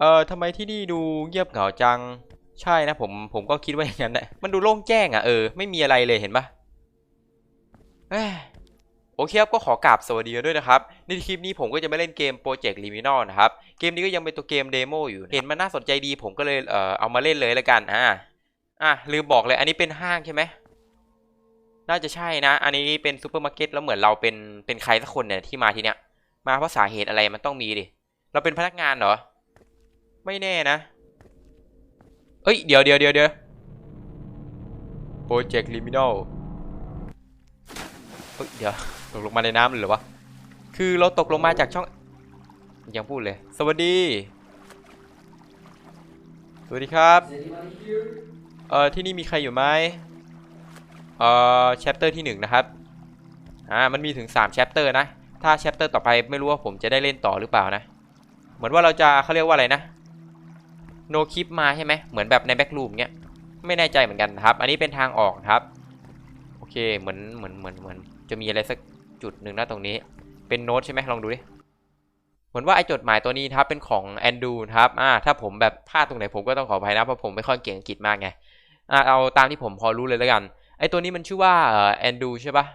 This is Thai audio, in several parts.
เออทำไมที่นี่ดูเงียบเหงาจัง ใช่นะผมผมก็คิดว่าอย่างนั้นแหละมันดูโล่งแจ้งอะเออไม่มีอะไรเลยเห็นปะโอเคครับก็ขอกราบสวัสดีด้วยนะครับ ในคลิปนี้ผมก็จะไม่เล่นเกมโปรเจกต์ลิมินอลนะครับ เกมนี้ก็ยังเป็นตัวเกมเดโมอยู่ เห็นมันน่าสนใจดีผมก็เลยเออเอามาเล่นเลยละกันอ่าอะลืมบอกเลยอันนี้เป็นห้างใช่ไหมน่าจะใช่นะ อันนี้เป็นซูเปอร์มาร์เก็ตแล้วเหมือนเราเป็นเป็นใครสักคนเนี่ยที่มาที่เนี้ยมาเพราะสาเหตุอะไรมันต้องมีดิเราเป็นพนักงานเหรอ ไม่แน่นะเอ้ย เดี๋ยวเดี๋ยวเดี๋ยวเดี๋ยวโปรเจกต์ลิมินอลเฮ้ย เดี๋ยว ตกลงมาในน้ำเลยหรอวะ คือเราตกลงมาจากช่อง ยังพูดเลย สวัสดี สวัสดีครับ เอ่อ ที่นี่มีใครอยู่ไหมเอ่อ chapter ที่หนึ่งนะครับ อ่า มันมีถึง3 chapter นะ ถ้า chapter ต่อไปไม่รู้ว่าผมจะได้เล่นต่อหรือเปล่านะ เหมือนว่าเราจะเขาเรียกว่าอะไรนะ โนคลิปมาใช่ไหมเหมือนแบบในแบ็กรูมเงี้ยไม่แน่ใจเหมือนกันครับ อันนี้เป็นทางออกครับ โอเคเหมือนเหมือนเหมือนเหมือนจะมีอะไรสักจุดหนึ่งนะตรงนี้ เป็นโน้ตใช่ไหมลองดูดิเหมือนว่าไอ้จดหมายตัวนี้ครับเป็นของแอนดูครับอ่าถ้าผมแบบพลาดตรงไหนผมก็ต้องขออภัยนะเพราะผมไม่ค่อยเก่งอังกฤษมากไงอ่าเอาตามที่ผมพอรู้เลยแล้วกันไอ้ตัวนี้มันชื่อว่าเอ่อแอนดูใช่ปะ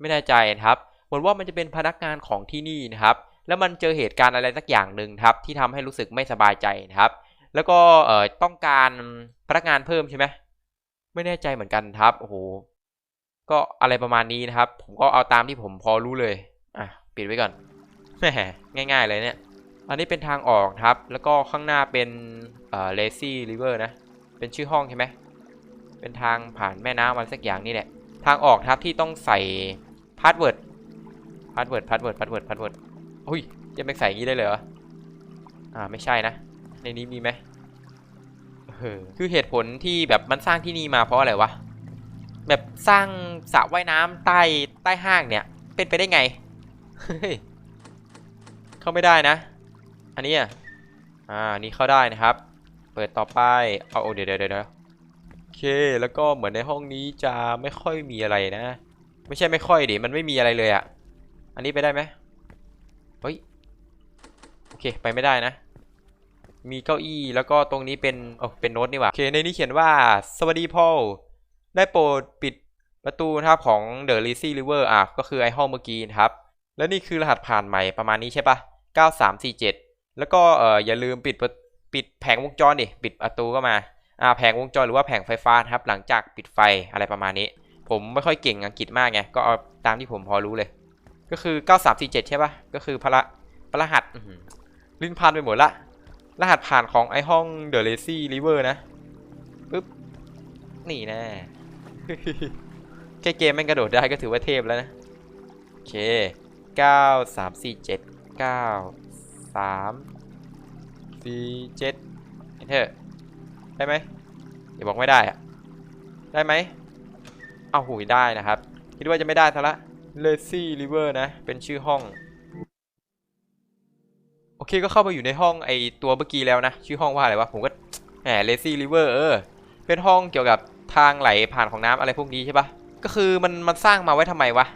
ไม่แน่ใจครับเหมือนว่ามันจะเป็นพนักงานของที่นี่นะครับ แล้วมันเจอเหตุการณ์อะไรสักอย่างหนึ่งครับที่ทำให้รู้สึกไม่สบายใจนะครับ แล้วก็เอ่อต้องการพนักงานเพิ่มใช่ไหมไม่แน่ใจเหมือนกันครับโอ้โหก็อะไรประมาณนี้นะครับ ผมก็เอาตามที่ผมพอรู้เลยอะปิดไว้ก่อนแหมง่าย ๆ เลยเนี่ย อันนี้เป็นทางออกครับ แล้วก็ข้างหน้าเป็นเอ่อ lazy river นะ เป็นชื่อห้องใช่ไหมเป็นทางผ่านแม่น้ำอะไรสักอย่างนี่แหละ ทางออกครับที่ต้องใส่พาสเวิร์ดพาสเวิร์ดพาสเวิร์ดพาสเวิร์ดพาสเวิร์ดอุ้ยจะไม่ใส่อย่างนี้ได้เลยเหรออ่าไม่ใช่นะ ในนี้มีไหมเออคือเหตุผลที่แบบมันสร้างที่นี่มาเพราะอะไรวะ แบบสร้างสระว่ายน้ำใต้ใต้ห้างเนี่ย เป็นไปได้ไงเฮ้ยเข้าไม่ได้นะ อันนี้อะอ่านี่เข้าได้นะครับ เปิดต่อไปเอาโอ้เดี๋ยวเดี๋ยวเดี๋ยวโอเคแล้วก็เหมือนในห้องนี้จะไม่ค่อยมีอะไรนะ ไม่ใช่ไม่ค่อยดิมันไม่มีอะไรเลยอะ อันนี้ไปได้ไหมเฮ้ยโอเคไปไม่ได้นะ มีเก้าอี้แล้วก็ตรงนี้เป็นโอ้เป็นโน้ตนี่หว่าโอเคในนี้เขียนว่าสวัสดีพ่อได้โปรดปิดประตูนะครับของ The Lazy River อะก็คือไอห้องเมื่อกี้นะครับ แล้วนี่คือรหัสผ่านใหม่ประมาณนี้ใช่ปะ9347 แล้วก็เอออย่าลืมปิดปิดแผงวงจรดิปิดประตูก็มาอ่าแผงวงจรหรือว่าแผงไฟฟ้านครับ หลังจากปิดไฟอะไรประมาณนี้ ผมไม่ค่อยเก่งอังกฤษมากไงก็เอาตามที่ผมพอรู้เลย ก็คือ 9347 ใช่ปะก็คือพระพระรหัสลิ้นพันไปหมดละ รหัสผ่านของไอห้อง The Lazy River นะปึ๊บนี่แน่แค่เกมแม่งกระโดดได้ก็ถือว่าเทพแล้วนะ โอเค9 3 4 7 9 3 4 7 enter ได้ไหมอย่าบอกไม่ได้อะได้ไหมเอาหูยได้นะครับ คิดว่าจะไม่ได้ซะละ Lazy River นะ เป็นชื่อห้อง เคก็เข้ามาอยู่ในห้องไอตัวเมื่อกี้แล้วนะ ชื่อห้องว่าอะไรวะ ผมก็แหม Lazy River เออ เป็นห้องเกี่ยวกับทางไหลผ่านของน้ำอะไรพวกนี้ใช่ปะก็คือมันมันสร้างมาไว้ทำไมวะ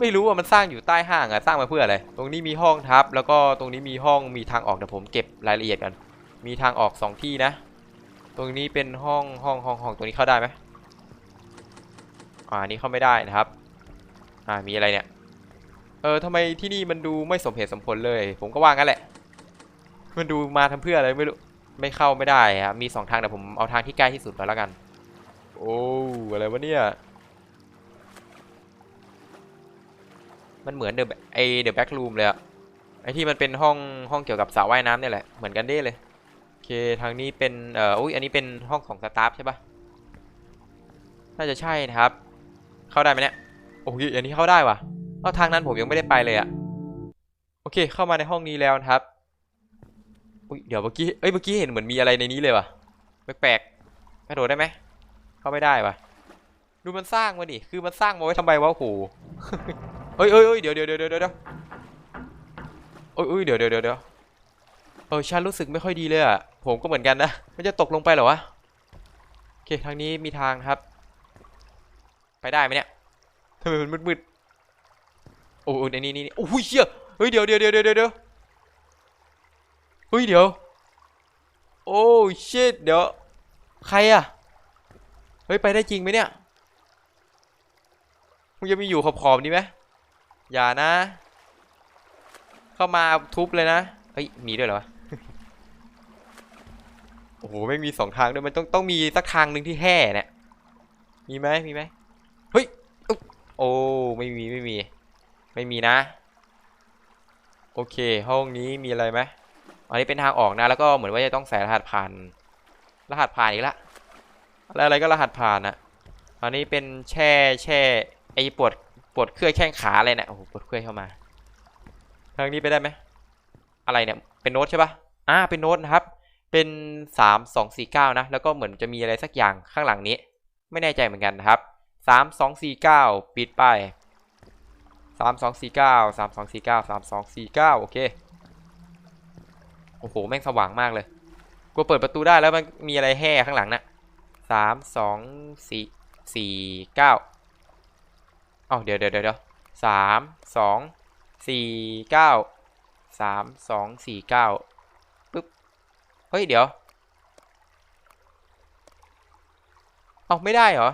ไม่รู้ว่ามันสร้างอยู่ใต้ห้างอะสร้างมาเพื่ออะไร ตรงนี้มีห้องทับ แล้วก็ตรงนี้มีห้องมีทางออกเดี๋ยวผมเก็บรายละเอียดกัน มีทางออกสองที่นะ ตรงนี้เป็นห้องห้องห้องห้องตรงนี้เข้าได้ไหมอ่านนี้เข้าไม่ได้นะครับ อ่ามีอะไรเนี่ย เออทำไมที่นี่มันดูไม่สมเหตุสมผลเลย ผมก็ว่างั้นแหละ มันดูมาทำเพื่ออะไรไม่รู้ ไม่เข้าไม่ได้ครับ มีสองทางแต่ผมเอาทางที่ใกล้ที่สุดไปแล้วกัน โอ้อะไรวะเนี่ย มันเหมือนเดอะไอเดอะแบ็กรูมเลยอะไอที่มันเป็นห้องห้องเกี่ยวกับสระว่ายน้ำเนี่ยแหละ เหมือนกันเด้เลย โอเคทางนี้เป็นเอ่ออุ้ยอันนี้เป็นห้องของสตาฟใช่ปะน่าจะใช่นะครับ เข้าได้ไหมเนี่ย โอ้ยอันนี้เข้าได้ว่ะเอาทางนั้นผมยังไม่ได้ไปเลยอะโอเค เข้ามาในห้องนี้แล้วนะครับ อุ้ยเดี๋ยวเมื่อกี้เอ้ยเมื่อกี้เห็นเหมือนมีอะไรในนี้เลยว่ะแปลกๆกระโดดได้ไหมเข้าไม่ได้ว่ะดูมันสร้างมาดิคือมันสร้างมาไว้ทำไมวะโอ้โหเอ้ยเอ้ยเอ้ยเดี๋ยวเดี๋ยวเดี๋ยวเดี๋ยวเดี๋ยวเอ้ยเอ้ยเดี๋ยวเดี๋ยวเดี๋ยวเออฉันรู้สึกไม่ค่อยดีเลยอะผมก็เหมือนกันนะมันจะตกลงไปเหรอวะโอเคทางนี้มีทางครับ ไปได้ไหมเนี่ยทำไมมันมืดๆโอ้โหในนี้นี่โอ้ยเชี่ยเฮ้ยเดี๋ยวเดี๋ยวเดี๋ยวเดี๋ยว เดี๋ยวเฮ้ยเดี๋ยว โอ้ชิตเดี๋ยว ใครอะเฮ้ย ไปได้จริงไหมเนี่ยมึงจะมีอยู่ขอบๆนี้ไหมอย่านะ เข้ามาทุบเลยนะ เฮ้ย มีด้วยเหรอวะโอ้โหไม่งมีสองทางด้วย มันต้องต้องมีสักทางหนึ่งที่แห่เนี่ย มีไหมมีไหมเฮ้ยอุ๊บโอ้ ไม่มีไม่มี ไม่มีนะ โอเค ห้องนี้มีอะไรไหม อันนี้เป็นทางออกนะ แล้วก็เหมือนว่าจะต้องใส่รหัสผ่าน รหัสผ่านอีกละอะไรอะไรก็รหัสผ่านอะอันนี้เป็นแช่แช่ไอ้ปวดปวดเครื่อยแข้งขาอะไรเนี่ยโอ้โหปวดเครื่อยเข้ามา ทางนี้ไปได้ไหมอะไรเนี่ยเป็นโน้ตใช่ปะอ่าเป็นโน้ตนะครับ เป็นสามสองสี่เก้านะ แล้วก็เหมือนจะมีอะไรสักอย่างข้างหลังนี้ ไม่แน่ใจเหมือนกันนะครับสามสองสี่เก้าปิดไปสามสองสี่เก้าสามสองสี่เก้าสามสองสี่เก้าโอเค โอ้โห แม่งสว่างมากเลยกูเปิดประตูได้แล้วมันมีอะไรแห่ข้างหลังน่ะสามสองสี่สี่เก้าเอ้าเดี๋ยวเดี๋ยวเดี๋ยวเดี๋ยวสามสองสี่เก้าสามสองสี่เก้าปึ๊บเฮ้ยเดี๋ยวเอ้าไม่ได้เหรอ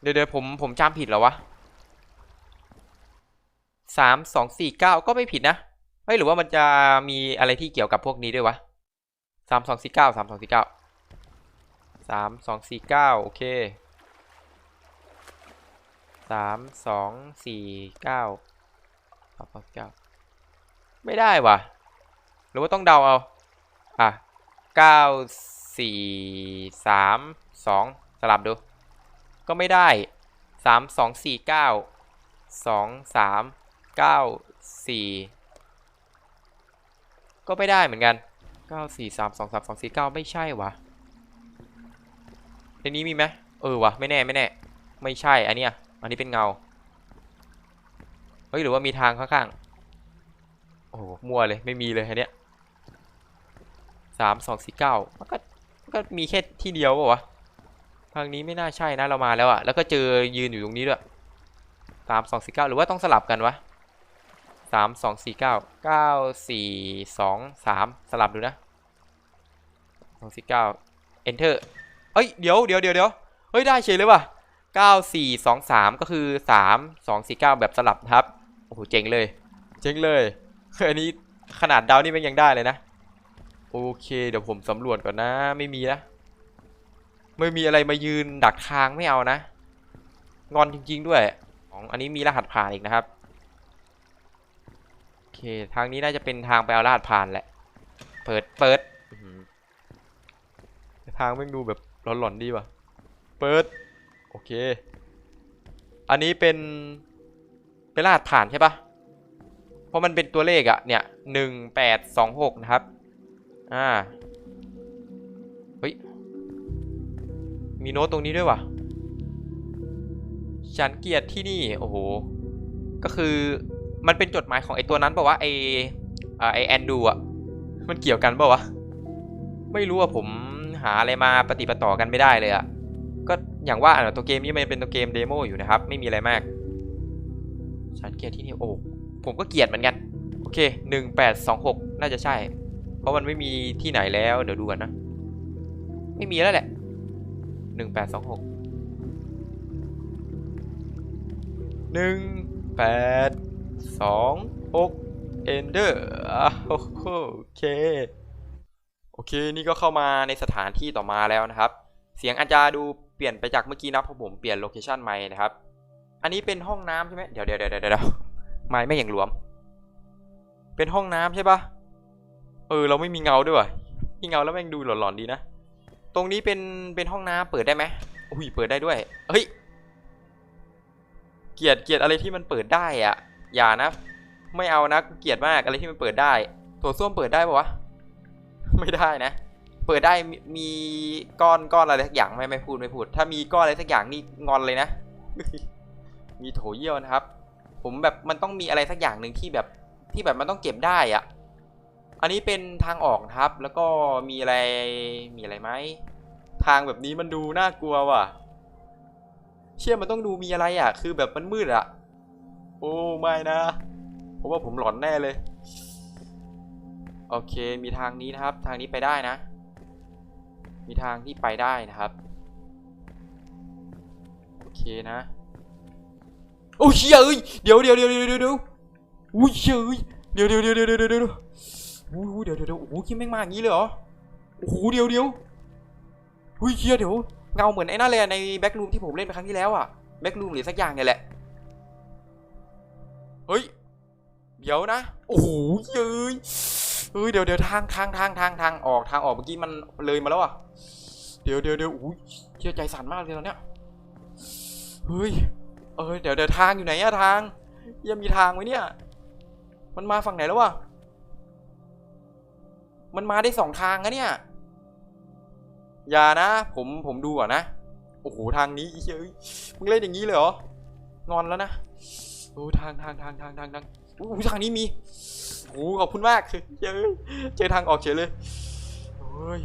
เดี๋ยวเดี๋ยวผมผมจำผิดเหรอวะสามสองสี่เก้าก็ไม่ผิดนะ เฮ้ยหรือว่ามันจะมีอะไรที่เกี่ยวกับพวกนี้ด้วยวะสามสองสี่เก้าสามสองสี่เก้าสามสองสี่เก้าโอเคสามสองสี่เก้าสามสองสี่เก้าไม่ได้วะหรือว่าต้องเดาเอา อะเก้าสี่สามสองสลับดู ก็ไม่ได้สามสองสี่เก้าสองสามเก้าสี่ ก็ไม่ได้เหมือนกันเก้าสี่สามสองสามสองสี่เก้าไม่ใช่วะในนี้มีไหมเออวะไม่แน่ไม่แน่ ไม่ใช่อันเนี้ยอันนี้เป็นเงา เฮ้ยหรือว่ามีทางข้างๆ โอ้โหมั่วเลยไม่มีเลยอันเนี้ยสามสองสี่เก้ามันก็มันก็มีแค่ที่เดียวปะวะทางนี้ไม่น่าใช่นะเรามาแล้วอะแล้วก็เจอยืนอยู่ตรงนี้ด้วยสามสองสี่เก้าหรือว่าต้องสลับกันวะ สามสองสี่เก้าเก้าสี่สองสามสลับดูนะสองสี่เก้า enter เอ้ยเดี๋ยวเดี๋ยวเดี๋ยวเดี๋ยวเฮ้ยได้เฉยเลยว่ะเก้าสี่สองสามก็คือสามสองสี่เก้าแบบสลับครับโอ้โหเจ๋งเลย เจ๋งเลยอันนี้ขนาดดาวนี่มันยังได้เลยนะ โอเค เดี๋ยวผมสำรวจก่อนนะ ไม่มีนะ ไม่มีอะไรมายืนดักทางไม่เอานะ งอนจริง ๆ ด้วย ของอันนี้มีรหัสผ่านอีกนะครับ ทางนี้น่าจะเป็นทางไปเอารหัสผ่านแหละ เปิด เปิด ทางไม่งดูแบบหลอนๆดีว่ะ เปิด โอเค อันนี้เป็นเป็นรหัสผ่านใช่ปะเพราะมันเป็นตัวเลขอะเนี่ยหนึ่งแปดสองหกนะครับ อ่า เฮ้ย มีโน้ตตรงนี้ด้วยวะฉันเกียดที่นี่ โอ้โห ก็คือ มันเป็นจดหมายของไอตัวนั้นป่าวะไอไอแอนดูอะมันเกี่ยวกันป่าวะไม่รู้อะผมหาอะไรมาปฏิปต่อกันไม่ได้เลยอะก็อย่างว่าตัวเกมนี้มันเป็นตัวเกมเดโมอยู่นะครับ ไม่มีอะไรมากฉันเกลียดที่นี่โอ้ผมก็เกลียดเหมือนกันโอเคหนึ่งแปดสองหกน่าจะใช่ เพราะมันไม่มีที่ไหนแล้วเดี๋ยวดูกันนะ ไม่มีแล้วแหละหนึ่งแปดสองหกหนึ่งแปด สองหก ender อะโอเค โอเค นี่ก็เข้ามาในสถานที่ต่อมาแล้วนะครับ เสียงอาจจะดูเปลี่ยนไปจากเมื่อกี้นะเพราะผมเปลี่ยนโลเคชันใหม่นะครับ อันนี้เป็นห้องน้ำใช่ไหมเดี๋ยวเดี๋ยวเดี๋ยวเดี๋ยวไม่ไม่อย่างหลวม เป็นห้องน้ำใช่ปะเออ เราไม่มีเงาด้วยว่ะมีเงาแล้วแม่งดูหลอนๆดีนะ ตรงนี้เป็นเป็นห้องน้ำเปิดได้ไหมอุ้ยเปิดได้ด้วย เฮ้ย เกลียดเกลียดอะไรที่มันเปิดได้อะ อย่านะ ไม่เอานะกูเกลียดมากอะไรที่มันเปิดได้โถส้วมเปิดได้ปะวะ ไม่ได้นะ เปิดได้มีก้อนก้อนอะไรสักอย่างไม่ไม่พูดไม่พูด ถ้ามีก้อนอะไรสักอย่างนี่งอนเลยนะ มีโถเยี่ยวนะครับ ผมแบบมันต้องมีอะไรสักอย่างหนึ่งที่แบบที่แบบมันต้องเก็บได้อะอันนี้เป็นทางออกครับ แล้วก็มีอะไรมีอะไรไหมทางแบบนี้มันดูน่ากลัวว่ะ เชื่อมันต้องดูมีอะไรอะ คือแบบมันมืดอะ โอ้ไม่นะผมว่าผมหลอนแน่เลย โอเคมีทางนี้นะครับ ทางนี้ไปได้นะ มีทางที่ไปได้นะครับ โอเคนะ โอ้ยเฮ้ยเดี๋ยวเดี๋ยวเดี๋ยวเดี๋ยวเดี๋ยวเดี๋ยวอุ้ยเฮ้ยเดี๋ยวเดี๋ยวเดี๋ยวเดี๋ยวเดี๋ยวเดี๋ยวเดี๋ยวอุ้ยเดี๋ยวเดี๋ยวเดี๋ยวโอ้โหคิดแม่งมาอย่างนี้เลยเหรอโอ้โหเดี๋ยวเดี๋ยวอุ้ยเฮียเดี๋ยวเงาเหมือนไอ้นั่นเลยในแบ็กรูมที่ผมเล่นไปครั้งที่แล้วอะแบ็กรูมหรือสักอย่างเนี่ยแหละ เฮ้ย เดี๋ยวนะ โอ้โหเย้ยเฮ้ย เดี๋ยวเดี๋ยวทางทางทางทางทางออกทางออกเมื่อกี้มันเลยมาแล้วอะ เดี๋ยวเดี๋ยวเดี๋ยวอุ้ยเชื่อใจสั่นมากเลยตอนเนี้ย เฮ้ย เออเดี๋ยวเดี๋ยวทางอยู่ไหนอะทาง ยังมีทางไหมเนี่ย มันมาฝั่งไหนแล้ววะ มันมาได้สองทางนะเนี่ย อย่านะ ผมผมดูก่อนนะ โอ้โหทางนี้เฮ้ยมึงเล่นอย่างนี้เลยเหรองอนแล้วนะ โอ้ทางทางทางทางทางทางอู้ทางนี้มีโอ้ขอบคุณมากคือเจอเจอทางออกเฉยเลยโอ้ย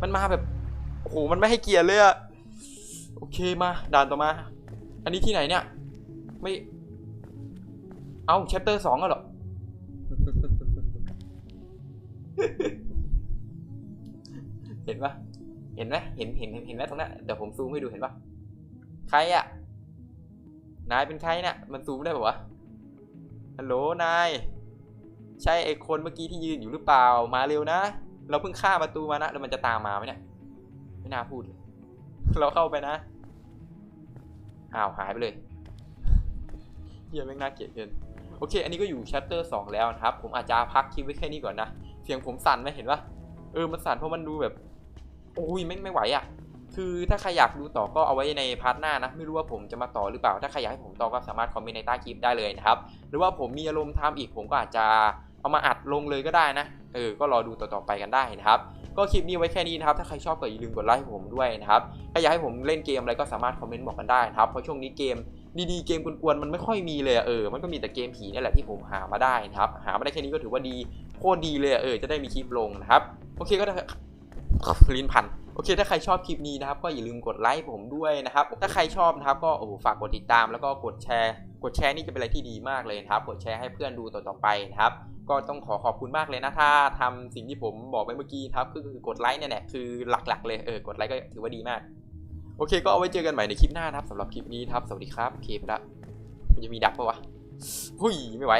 มันมาแบบโอ้โหมันไม่ให้เกียรติเลยอะโอเคมาด่านต่อมา อันนี้ที่ไหนเนี่ย ไม่ เอาแชปเตอร์สองเหรอเห็นปะเห็นไหมเห็นเห็นเห็นเห็นไหมตรงนั้นเดี๋ยวผมซูมให้ดูเห็นปะใครอะ นายเป็นใครเนะี่ยมันซูมได้ปะวะฮัลโหลนาย ใช่ไอคนเมื่อกี้ที่ยืนอยู่หรือเปล่ามาเร็วนะ เราเพิ่งฆ่าประตูมานะแล้วมันจะตามมาไหมเนี่ยไม่น่าพูดเลยเราเข้าไปนะอ้าวหายไปเลยเฮียแม่งน่าเกลียดเกินโอเค อันนี้ก็อยู่ชัตเตอร์สองแล้วนะครับ ผมอาจจะพักคลิปไว้แค่นี้ก่อนนะ เสียงผมสั่นไหมเห็นปะเออมันสั่นเพราะมันดูแบบ โอ้ยไม่ไม่ไหวอะ คือถ้าใครอยากดูต่อก็เอาไว้ในพาร์ทหน้านะ ไม่รู้ว่าผมจะมาต่อหรือเปล่า ถ้าใครอยากให้ผมต่อก็สามารถคอมเมนต์ในใต้คลิปได้เลยนะครับ หรือว่าผมมีอารมณ์ทำอีกผมก็อาจจะเอามาอัดลงเลยก็ได้นะ เออ ก็รอดูต่อๆไปกันได้นะครับ ก็คลิปนี้ไว้แค่นี้นะครับ ถ้าใครชอบก็อย่าลืมกดไลค์ให้ผมด้วยนะครับ ถ้าอยากให้ผมเล่นเกมอะไรก็สามารถคอมเมนต์บอกกันได้นะครับ เพราะช่วงนี้เกมดีๆ เกมกวนๆมันไม่ค่อยมีเลยเออ มันก็มีแต่เกมผีนี่แหละที่ผมหามาได้นะครับ หามาได้แค่นี้ก็ถือว่าดี โคตรดีเลยเออ จะได้มีคลิปลงนะครับ โอเคก็ลิ้นพัน โอเค ถ้าใครชอบคลิปนี้นะครับ ก็อย่าลืมกดไลค์ผมด้วยนะครับ ถ้าใครชอบนะครับ ก็โอ้โหฝากกดติดตาม แล้วก็กดแชร์ กดแชร์นี่จะเป็นอะไรที่ดีมากเลยนะครับ กดแชร์ให้เพื่อนดูต่อๆไปนะครับ ก็ต้องขอขอบคุณมากเลยนะ ถ้าทำสิ่งที่ผมบอกไปเมื่อกี้ครับ ก็คือกดไลค์เนี่ยแหละคือหลักๆ เลย เออ กดไลค์ก็ถือว่าดีมาก โอเค ก็เอาไว้เจอกันใหม่ในคลิปหน้านะครับสำหรับคลิปนี้ครับ สวัสดีครับ เคไปละมันจะมีดับปะวะหุยไม่ไหว